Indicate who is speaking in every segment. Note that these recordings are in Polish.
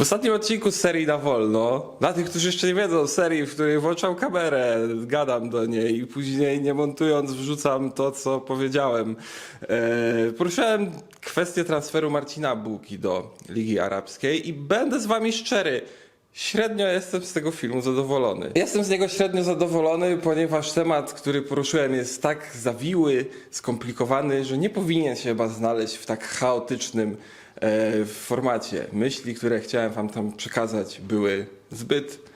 Speaker 1: W ostatnim odcinku z serii na wolno, dla tych, którzy jeszcze nie wiedzą, serii, w której włączam kamerę, gadam do niej i później nie montując wrzucam to, co powiedziałem. E, poruszyłem kwestię transferu Marcina Bułki do Ligi Arabskiej i będę z wami szczery. Średnio jestem z tego filmu zadowolony. Jestem z niego średnio zadowolony, ponieważ temat, który poruszyłem jest tak zawiły, skomplikowany, że nie powinien się chyba znaleźć w tak chaotycznym e, formacie. Myśli, które chciałem wam tam przekazać były zbyt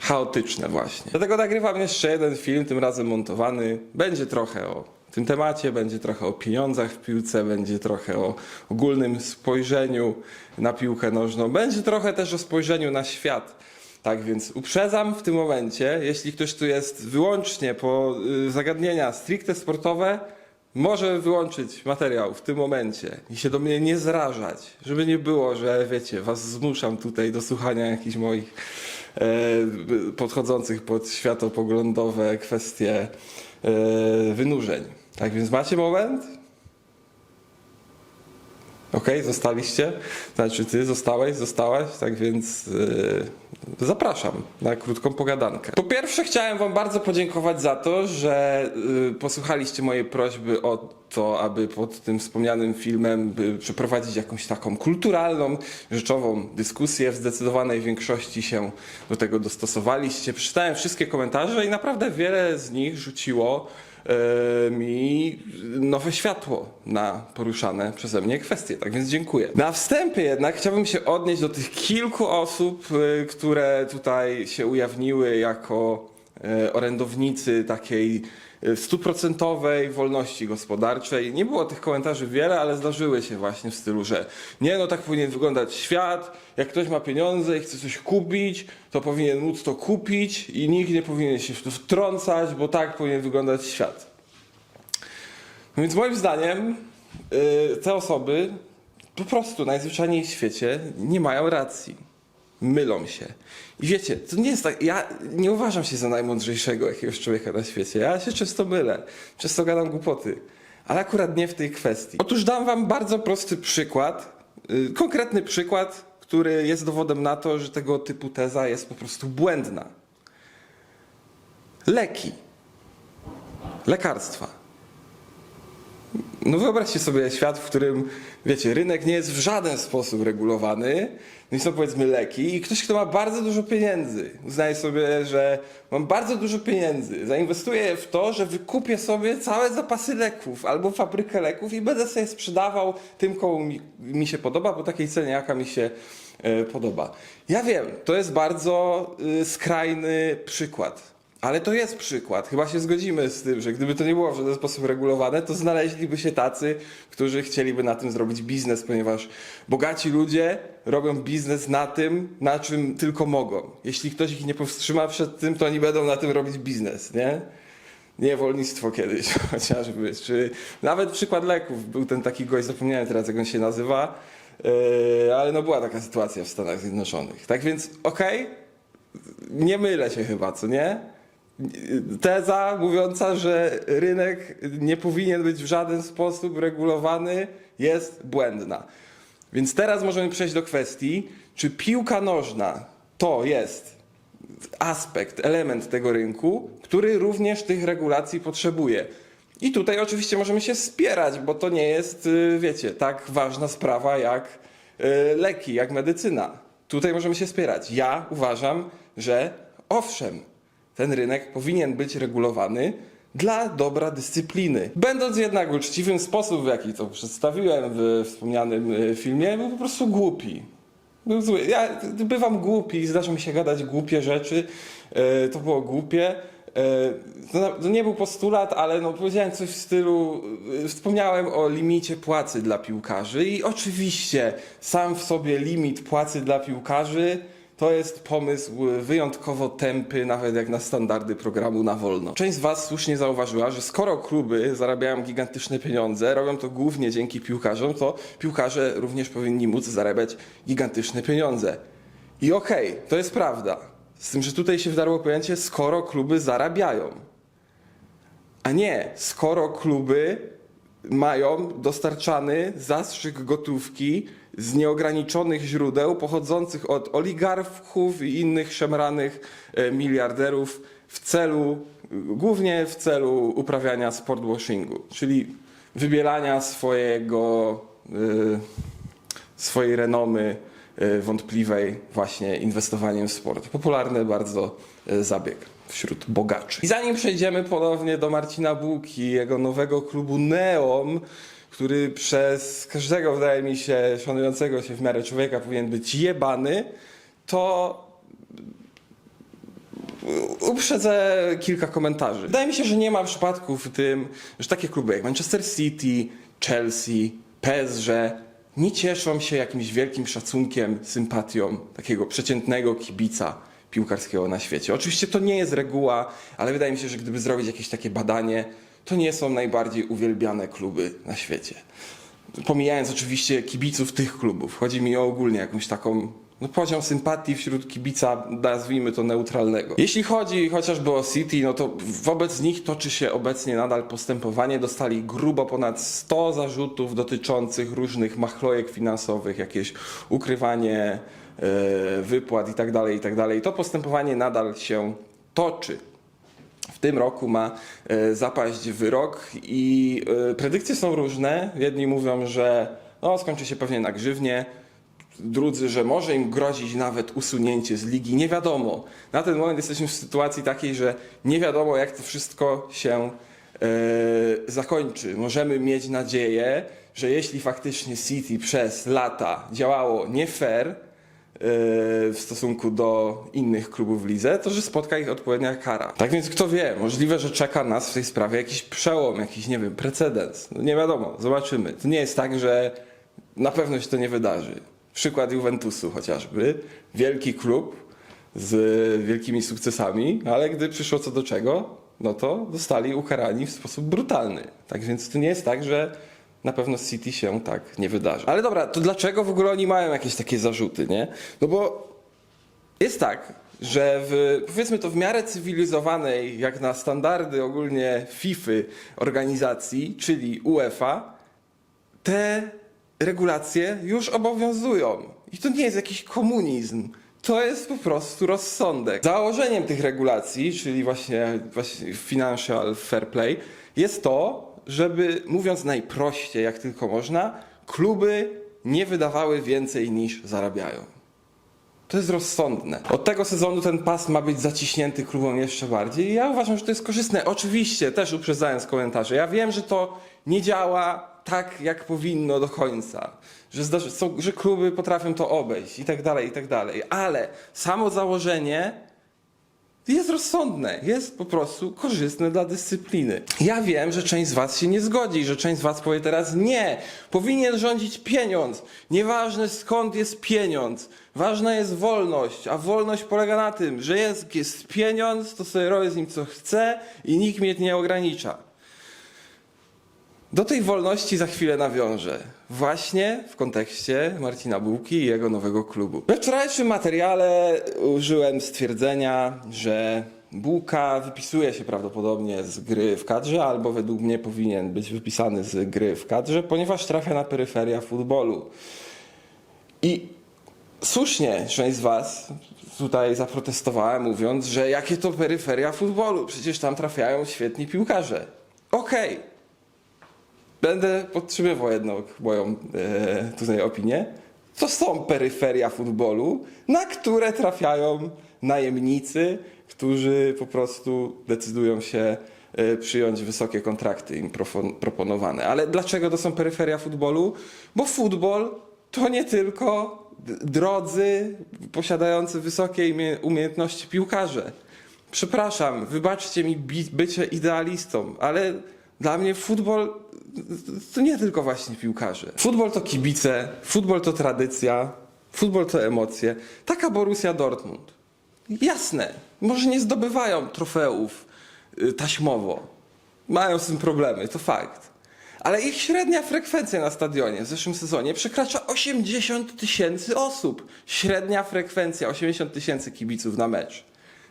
Speaker 1: chaotyczne właśnie. Dlatego nagrywam jeszcze jeden film, tym razem montowany. Będzie trochę o tym temacie, będzie trochę o pieniądzach w piłce, będzie trochę o ogólnym spojrzeniu na piłkę nożną, będzie trochę też o spojrzeniu na świat. Tak więc uprzedzam w tym momencie, jeśli ktoś tu jest wyłącznie po y, zagadnienia stricte sportowe, może wyłączyć materiał w tym momencie i się do mnie nie zrażać, żeby nie było, że wiecie, was zmuszam tutaj do słuchania jakichś moich e, podchodzących pod światopoglądowe kwestie e, wynurzeń. Tak więc macie moment? Okej, zostaliście? Znaczy ty zostałeś, zostałaś, tak więc yy, zapraszam na krótką pogadankę. Po pierwsze chciałem wam bardzo podziękować za to, że yy, posłuchaliście mojej prośby o to, aby pod tym wspomnianym filmem przeprowadzić jakąś taką kulturalną, rzeczową dyskusję. W zdecydowanej większości się do tego dostosowaliście. Przeczytałem wszystkie komentarze i naprawdę wiele z nich rzuciło mi nowe światło na poruszane przeze mnie kwestie. Tak więc dziękuję. Na wstępie jednak chciałbym się odnieść do tych kilku osób, e, które tutaj się ujawniły jako e, orędownicy takiej e, stuprocentowej wolności gospodarczej. Nie było tych komentarzy wiele, ale zdarzyły się właśnie w stylu, że nie no tak powinien wyglądać świat, jak ktoś ma pieniądze i chce coś kupić, to powinien móc to kupić i nikt nie powinien się w to wtrącać, bo tak powinien wyglądać świat. No Więc moim zdaniem y, te osoby po prostu najzwyczajniej w świecie nie mają racji. Mylą się. I wiecie, to nie jest tak. Ja nie uważam się za najmądrzejszego jakiegoś człowieka na świecie. Ja się często mylę, często gadam głupoty, ale akurat nie w tej kwestii. Otóż dam wam bardzo prosty przykład, y, konkretny przykład, który jest dowodem na to, że tego typu teza jest po prostu błędna. Leki, lekarstwa. No wyobraźcie sobie świat, w którym, wiecie, rynek nie jest w żaden sposób regulowany, no i są powiedzmy leki i ktoś, kto ma bardzo dużo pieniędzy, uznaje sobie, że mam bardzo dużo pieniędzy, zainwestuję w to, że wykupię sobie całe zapasy leków albo fabrykę leków i będę sobie sprzedawał tym, komu mi, mi się podoba, po takiej cenie, jaka mi się e, podoba. Ja wiem, to jest bardzo y, skrajny przykład. Ale to jest przykład. Chyba się zgodzimy z tym, że gdyby to nie było w żaden sposób regulowane, to znaleźliby się tacy, którzy chcieliby na tym zrobić biznes, ponieważ bogaci ludzie robią biznes na tym, na czym tylko mogą. Jeśli ktoś ich nie powstrzyma przed tym, to oni będą na tym robić biznes, nie? Niewolnictwo kiedyś chociażby. Czy nawet przykład leków. Był ten taki gość, zapomniałem teraz jak on się nazywa, yy, ale no była taka sytuacja w Stanach Zjednoczonych. Tak więc okej, nie mylę się chyba, co nie? Teza mówiąca, że rynek nie powinien być w żaden sposób regulowany, jest błędna. Więc teraz możemy przejść do kwestii, czy piłka nożna to jest aspekt, element tego rynku, który również tych regulacji potrzebuje. I tutaj oczywiście możemy się spierać, bo to nie jest, y, wiecie, tak ważna sprawa jak y, leki, jak medycyna. Tutaj możemy się spierać. Ja uważam, że owszem, ten rynek powinien być regulowany dla dobra dyscypliny. Będąc jednak uczciwym, sposób w jaki to przedstawiłem w wspomnianym y, filmie, był po prostu głupi. Był zły. Ja bywam głupi, zdarza mi się gadać głupie rzeczy. E, to było głupie. E, to, nie był postulat, ale no, powiedziałem coś w stylu. e, Wspomniałem o limicie płacy dla piłkarzy, i oczywiście sam w sobie limit płacy dla piłkarzy to jest pomysł wyjątkowo tępy, nawet jak na standardy programu na wolno. Część z Was słusznie zauważyła, że skoro kluby zarabiają gigantyczne pieniądze, robią to głównie dzięki piłkarzom, to piłkarze również powinni móc zarabiać gigantyczne pieniądze. I okej, to jest prawda. Z tym, że tutaj się wdarło pojęcie, skoro kluby zarabiają. A nie, skoro kluby mają dostarczany zastrzyk gotówki z nieograniczonych źródeł pochodzących od oligarchów i innych szemranych e, miliarderów w celu, głównie w celu uprawiania sportwashingu, czyli wybielania swojego, y, swojej renomy wątpliwej właśnie inwestowaniem w sport. Popularny bardzo zabieg wśród bogaczy. I zanim przejdziemy ponownie do Marcina Bułki jego nowego klubu Neom, który przez każdego, wydaje mi się, szanującego się w miarę człowieka powinien być jebany, to uprzedzę kilka komentarzy. Wydaje mi się, że nie ma przypadków w tym, że takie kluby jak Manchester City, Chelsea, PSG nie cieszą się jakimś wielkim szacunkiem, sympatią takiego przeciętnego kibica piłkarskiego na świecie. Oczywiście to nie jest reguła, ale wydaje mi się, że gdyby zrobić jakieś takie badanie, to nie są najbardziej uwielbiane kluby na świecie. Pomijając oczywiście kibiców tych klubów, chodzi mi o ogólnie jakąś taką no, poziom sympatii wśród kibica, nazwijmy to neutralnego. Jeśli chodzi chociażby o City, no to wobec nich toczy się obecnie nadal postępowanie. Dostali grubo ponad 100 zarzutów dotyczących różnych machlojek finansowych, jakieś ukrywanie e, wypłat itd., itd. To postępowanie nadal się toczy. W tym roku ma e, zapaść wyrok i e, predykcje są różne. Jedni mówią, że no, skończy się pewnie na grzywnie, drudzy, że może im grozić nawet usunięcie z ligi. Nie wiadomo. Na ten moment jesteśmy w sytuacji takiej, że nie wiadomo, jak to wszystko się e, zakończy. Możemy mieć nadzieję, że jeśli faktycznie City przez lata działało nie fair, w stosunku do innych klubów w lidze, to że spotka ich odpowiednia kara. Tak więc kto wie, możliwe, że czeka nas w tej sprawie jakiś przełom, jakiś, nie wiem, precedens. No nie wiadomo, zobaczymy. To nie jest tak, że na pewno się to nie wydarzy. Przykład Juventusu chociażby. Wielki klub z wielkimi sukcesami, ale gdy przyszło co do czego, no to zostali ukarani w sposób brutalny. Tak więc to nie jest tak, że na pewno City się tak nie wydarzy. Ale dobra, to dlaczego w ogóle oni mają jakieś takie zarzuty, nie? No bo jest tak, że w, powiedzmy to w miarę cywilizowanej, jak na standardy ogólnie FIFA organizacji, czyli UEFA, te regulacje już obowiązują. I to nie jest jakiś komunizm. To jest po prostu rozsądek. Założeniem tych regulacji, czyli właśnie, właśnie financial fair play, jest to, żeby mówiąc najprościej, jak tylko można, kluby nie wydawały więcej niż zarabiają. To jest rozsądne. Od tego sezonu ten pas ma być zaciśnięty klubom jeszcze bardziej. I ja uważam, że to jest korzystne. Oczywiście, też uprzedzając komentarze, ja wiem, że to nie działa tak, jak powinno do końca. Że, zdarzy, są, że kluby potrafią to obejść i tak dalej, i tak dalej. Ale samo założenie jest rozsądne, jest po prostu korzystne dla dyscypliny. Ja wiem, że część z Was się nie zgodzi, że część z Was powie teraz nie, powinien rządzić pieniądz. Nieważne skąd jest pieniądz, ważna jest wolność, a wolność polega na tym, że jest, jest pieniądz, to sobie robię z nim co chcę i nikt mnie nie ogranicza. Do tej wolności za chwilę nawiążę. Właśnie w kontekście Marcina Bułki i jego nowego klubu. We wczorajszym materiale użyłem stwierdzenia, że Bułka wypisuje się prawdopodobnie z gry w kadrze, albo według mnie powinien być wypisany z gry w kadrze, ponieważ trafia na peryferia futbolu. I słusznie część z Was tutaj zaprotestowała, mówiąc, że jakie to peryferia futbolu, przecież tam trafiają świetni piłkarze. Okej. Będę podtrzymywał jedną moją e, tutaj opinię. To są peryferia futbolu, na które trafiają najemnicy, którzy po prostu decydują się e, przyjąć wysokie kontrakty im proponowane. Ale dlaczego to są peryferia futbolu? Bo futbol to nie tylko drodzy, posiadający wysokie umiejętności piłkarze. Przepraszam, wybaczcie mi bycie idealistą, ale dla mnie futbol to nie tylko właśnie piłkarze. Futbol to kibice, futbol to tradycja, futbol to emocje. Taka Borussia Dortmund. Jasne, może nie zdobywają trofeów y, taśmowo. Mają z tym problemy, to fakt. Ale ich średnia frekwencja na stadionie w zeszłym sezonie przekracza 80 tysięcy osób. Średnia frekwencja 80 tysięcy kibiców na mecz.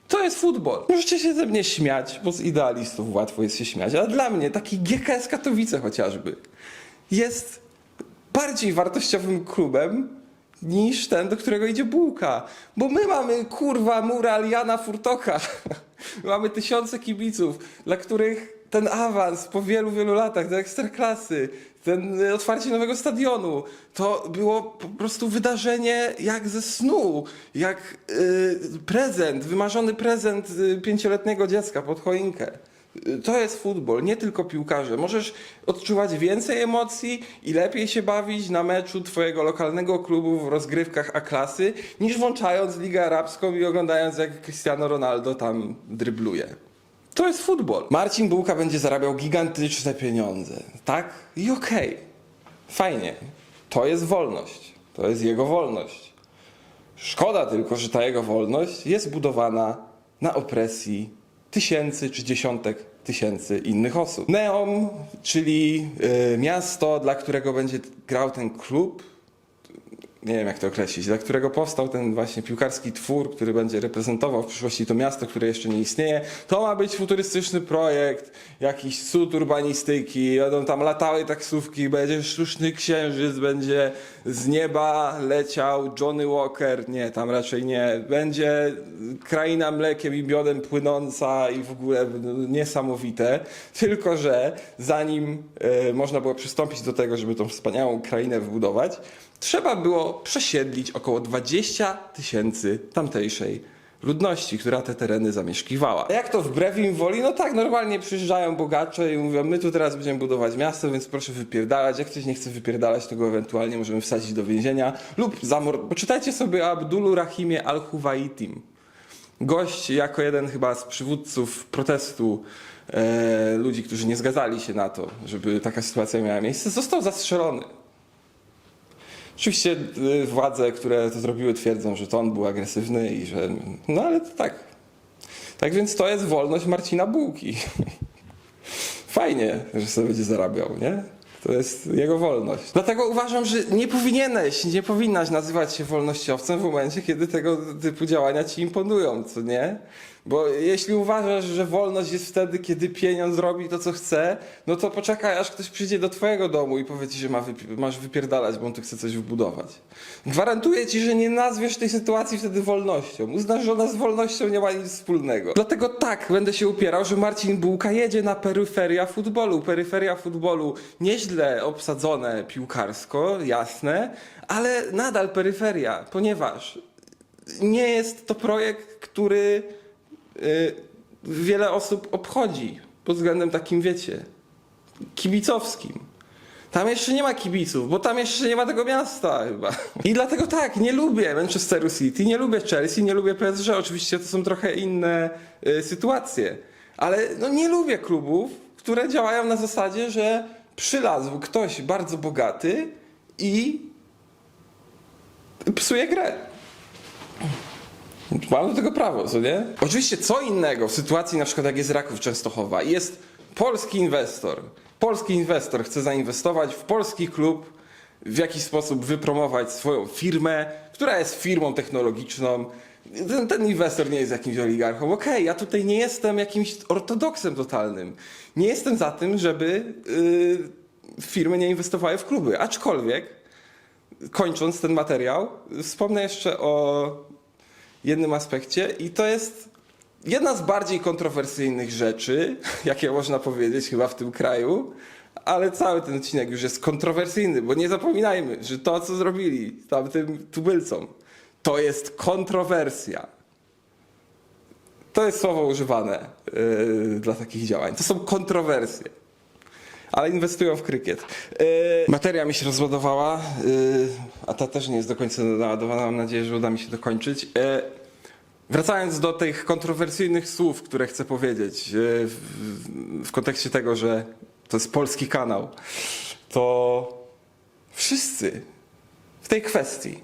Speaker 1: To jest futbol. Możecie się ze mnie śmiać, bo z idealistów łatwo jest się śmiać, ale dla mnie taki GKS Katowice chociażby jest bardziej wartościowym klubem niż ten, do którego idzie bułka. Bo my mamy, kurwa, mural Jana Furtoka. mamy tysiące kibiców, dla których ten awans po wielu, wielu latach do ekstraklasy, ten y, otwarcie nowego stadionu, to było po prostu wydarzenie jak ze snu, jak y, prezent, wymarzony prezent y, pięcioletniego dziecka pod choinkę. Y, To jest futbol, nie tylko piłkarze. Możesz odczuwać więcej emocji i lepiej się bawić na meczu twojego lokalnego klubu w rozgrywkach A-klasy, niż włączając Ligę Arabską i oglądając jak Cristiano Ronaldo tam drybluje. To jest futbol. Marcin Bułka będzie zarabiał gigantyczne pieniądze, tak? I okej, fajnie. To jest wolność. To jest jego wolność. Szkoda tylko, że ta jego wolność jest budowana na opresji tysięcy czy dziesiątek tysięcy innych osób. Neom, czyli y, miasto, dla którego będzie grał ten klub, nie wiem jak to określić, dla którego powstał ten właśnie piłkarski twór, który będzie reprezentował w przyszłości to miasto, które jeszcze nie istnieje. To ma być futurystyczny projekt, jakiś cud urbanistyki, będą tam latały taksówki, będzie sztuczny księżyc, będzie z nieba leciał Johnny Walker, nie, tam raczej nie, będzie kraina mlekiem i miodem płynąca i w ogóle niesamowite, tylko że zanim e, można było przystąpić do tego, żeby tą wspaniałą krainę wybudować, trzeba było przesiedlić około 20 tysięcy tamtejszej ludności, która te tereny zamieszkiwała. Jak to wbrew im woli? No tak, normalnie przyjeżdżają bogacze i mówią, my tu teraz będziemy budować miasto, więc proszę wypierdalać. Jak ktoś nie chce wypierdalać, to go ewentualnie możemy wsadzić do więzienia lub zamord... Poczytajcie sobie o Abdulu Rahimie Al-Huwaitim. Gość jako jeden chyba z przywódców protestu e, ludzi, którzy nie zgadzali się na to, żeby taka sytuacja miała miejsce, został zastrzelony. Oczywiście y, władze, które to zrobiły, twierdzą, że to on był agresywny i że. No ale to tak. Tak więc to jest wolność Marcina Bułki. Fajnie, że sobie będzie zarabiał, nie? To jest jego wolność. Dlatego uważam, że nie powinieneś, nie powinnaś nazywać się wolnościowcem w momencie, kiedy tego typu działania ci imponują, co nie? Bo jeśli uważasz, że wolność jest wtedy, kiedy pieniądz robi to, co chce, no to poczekaj, aż ktoś przyjdzie do twojego domu i powie ci, że ma wypi- masz wypierdalać, bo on tu chce coś wybudować. Gwarantuję ci, że nie nazwiesz tej sytuacji wtedy wolnością. Uznasz, że ona z wolnością nie ma nic wspólnego. Dlatego tak, będę się upierał, że Marcin Bułka jedzie na peryferia futbolu. Peryferia futbolu nieźle obsadzone piłkarsko, jasne, ale nadal peryferia, ponieważ nie jest to projekt, który wiele osób obchodzi pod względem takim, wiecie, kibicowskim. Tam jeszcze nie ma kibiców, bo tam jeszcze nie ma tego miasta chyba. I dlatego tak, nie lubię Manchesteru City, nie lubię Chelsea, nie lubię PSG. Oczywiście to są trochę inne y, sytuacje. Ale no, nie lubię klubów, które działają na zasadzie, że przylazł ktoś bardzo bogaty i psuje grę. Mam do tego prawo, co nie? Oczywiście co innego w sytuacji na przykład jak jest Raków Częstochowa jest polski inwestor. Polski inwestor chce zainwestować w polski klub, w jakiś sposób wypromować swoją firmę, która jest firmą technologiczną. Ten, ten inwestor nie jest jakimś oligarchą. Okej, ja tutaj nie jestem jakimś ortodoksem totalnym. Nie jestem za tym, żeby yy, firmy nie inwestowały w kluby. Aczkolwiek, kończąc ten materiał, wspomnę jeszcze o jednym aspekcie i to jest jedna z bardziej kontrowersyjnych rzeczy, jakie można powiedzieć chyba w tym kraju, ale cały ten odcinek już jest kontrowersyjny, bo nie zapominajmy, że to, co zrobili tamtym tubylcom, to jest kontrowersja. To jest słowo używane yy, dla takich działań. To są kontrowersje. Ale inwestują w krykiet. Yy, materia mi się rozładowała, yy, a ta też nie jest do końca naładowana. Mam nadzieję, że uda mi się dokończyć. Yy, wracając do tych kontrowersyjnych słów, które chcę powiedzieć yy, w, w kontekście tego, że to jest polski kanał, to wszyscy w tej kwestii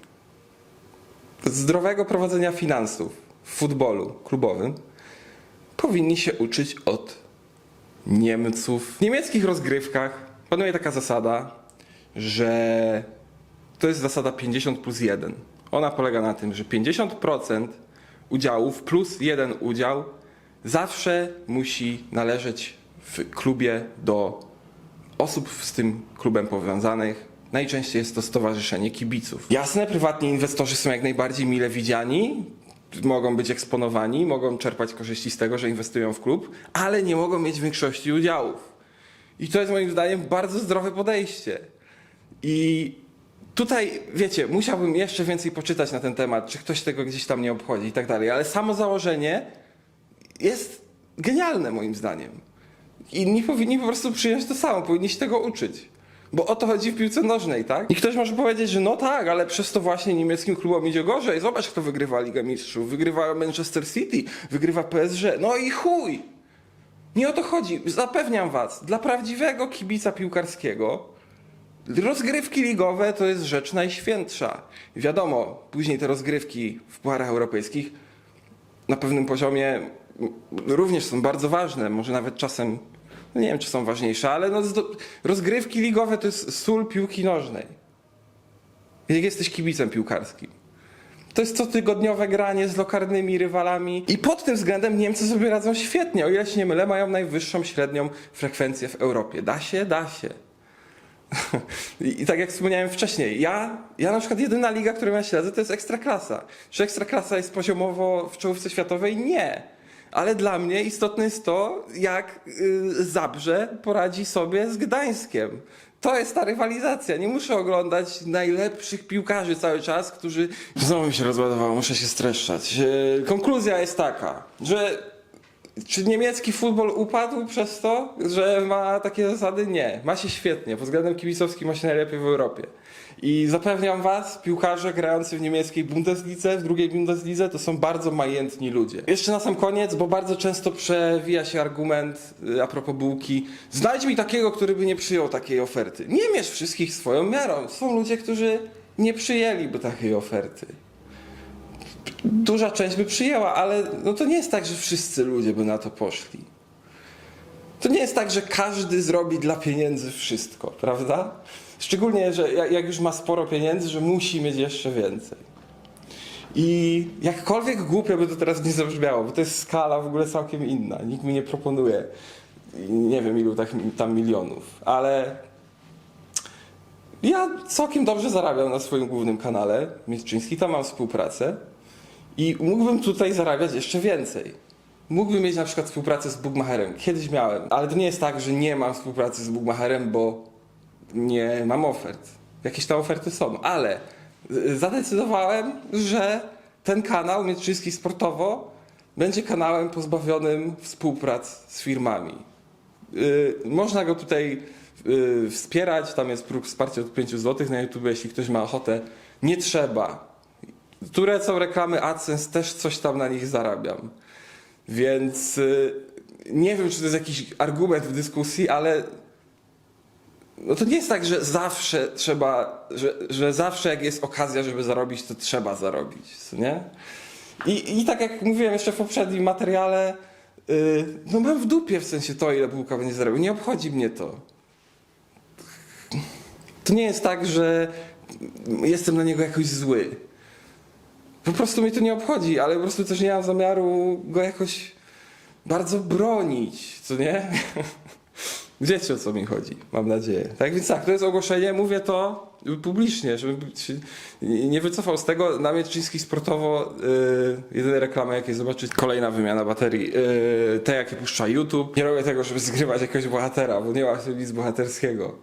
Speaker 1: zdrowego prowadzenia finansów w futbolu klubowym powinni się uczyć od Niemców. W niemieckich rozgrywkach panuje taka zasada, że to jest zasada 50 plus 1. Ona polega na tym, że 50% udziałów plus jeden udział zawsze musi należeć w klubie do osób z tym klubem powiązanych Najczęściej jest to stowarzyszenie kibiców. Jasne, prywatni inwestorzy są jak najbardziej mile widziani, mogą być eksponowani, mogą czerpać korzyści z tego, że inwestują w klub, ale nie mogą mieć większości udziałów. I to jest moim zdaniem bardzo zdrowe podejście. I tutaj, wiecie, musiałbym jeszcze więcej poczytać na ten temat, czy ktoś tego gdzieś tam nie obchodzi i tak dalej, ale samo założenie jest genialne moim zdaniem. Inni powinni po prostu przyjąć to samo, powinni się tego uczyć. Bo o to chodzi w piłce nożnej, tak? I ktoś może powiedzieć, że no tak, ale przez to właśnie niemieckim klubom idzie gorzej. Zobacz, kto wygrywa Ligę Mistrzów. Wygrywa Manchester City, wygrywa PSG. No i chuj! Nie o to chodzi. Zapewniam was, dla prawdziwego kibica piłkarskiego rozgrywki ligowe to jest rzecz najświętsza. Wiadomo, później te rozgrywki w pucharach europejskich na pewnym poziomie również są bardzo ważne, może nawet czasem, no nie wiem czy są ważniejsze, ale no, rozgrywki ligowe to jest sól piłki nożnej. Jak jesteś kibicem piłkarskim. To jest cotygodniowe granie z lokalnymi rywalami i pod tym względem Niemcy sobie radzą świetnie. O ile się nie mylę, mają najwyższą średnią frekwencję w Europie. Da się? Da się. I tak jak wspomniałem wcześniej, ja, ja na przykład jedyna liga, którą ja śledzę, to jest Ekstraklasa. Czy Ekstraklasa jest poziomowo w czołówce światowej? Nie. Ale dla mnie istotne jest to, jak y, Zabrze poradzi sobie z Gdańskiem. To jest ta rywalizacja. Nie muszę oglądać najlepszych piłkarzy cały czas, którzy... Znowu mi się rozładowało, muszę się streszczać. Y, Konkluzja jest taka, że czy niemiecki futbol upadł przez to, że ma takie zasady? Nie. Ma się świetnie. Pod względem kibicowskim ma się najlepiej w Europie. I zapewniam was, piłkarze grający w niemieckiej Bundeslidze, w drugiej Bundeslidze, to są bardzo majętni ludzie. Jeszcze na sam koniec, bo bardzo często przewija się argument y, a propos bułki. Znajdź mi takiego, który by nie przyjął takiej oferty. Nie mierz wszystkich swoją miarą. Są ludzie, którzy nie przyjęliby takiej oferty duża część by przyjęła, ale no to nie jest tak, że wszyscy ludzie by na to poszli. To nie jest tak, że każdy zrobi dla pieniędzy wszystko, prawda? Szczególnie, że jak już ma sporo pieniędzy, że musi mieć jeszcze więcej. I jakkolwiek głupio by to teraz nie zabrzmiało, bo to jest skala w ogóle całkiem inna. Nikt mi nie proponuje nie wiem ilu tak, tam milionów, ale ja całkiem dobrze zarabiam na swoim głównym kanale Mistrzyński, tam mam współpracę i mógłbym tutaj zarabiać jeszcze więcej. Mógłbym mieć na przykład współpracę z Bookmacherem. Kiedyś miałem, ale to nie jest tak, że nie mam współpracy z Bookmacherem, bo nie mam ofert. Jakieś tam oferty są, ale zadecydowałem, że ten kanał Mistrzyński Sportowo będzie kanałem pozbawionym współprac z firmami. Y, Można go tutaj y, wspierać, tam jest próg wsparcia od 5 zł na YouTube, jeśli ktoś ma ochotę. Nie trzeba. Które są reklamy AdSense, też coś tam na nich zarabiam. Więc y, nie wiem, czy to jest jakiś argument w dyskusji, ale no to nie jest tak, że zawsze trzeba, że, że zawsze jak jest okazja, żeby zarobić, to trzeba zarobić, nie? I, I tak jak mówiłem jeszcze w poprzednim materiale, yy, no mam w dupie w sensie to, ile bułka będzie zarobił. Nie obchodzi mnie to. To nie jest tak, że jestem na niego jakoś zły. Po prostu mnie to nie obchodzi, ale po prostu też nie mam zamiaru go jakoś bardzo bronić, co nie? Wiecie o co mi chodzi, mam nadzieję. Tak więc tak, to jest ogłoszenie, mówię to publicznie, żebym się nie wycofał z tego. Na Mieczyński sportowo yy, jedyne reklamy jakie zobaczyć, kolejna wymiana baterii, yy, te jakie puszcza YouTube. Nie robię tego, żeby zgrywać jakiegoś bohatera, bo nie ma w tym nic bohaterskiego.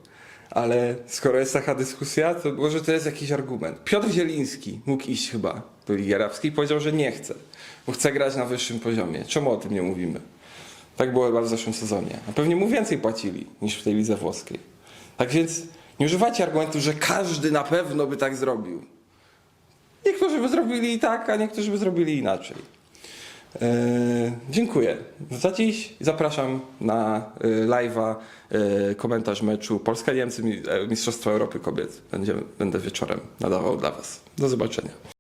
Speaker 1: Ale skoro jest taka dyskusja, to może to jest jakiś argument. Piotr Zieliński mógł iść chyba do Ligi Arabskiej i powiedział, że nie chce, bo chce grać na wyższym poziomie. Czemu o tym nie mówimy? Tak było chyba w zeszłym sezonie. A pewnie mu więcej płacili niż w tej lidze włoskiej. Tak więc nie używajcie argumentu, że każdy na pewno by tak zrobił. Niektórzy by zrobili tak, a niektórzy by zrobili inaczej. Eee, dziękuję za dziś. Zapraszam na e, live'a, e, komentarz meczu Polska-Niemcy, mi- e, Mistrzostwa Europy Kobiet. Będzie, będę wieczorem nadawał dla Was. Do zobaczenia.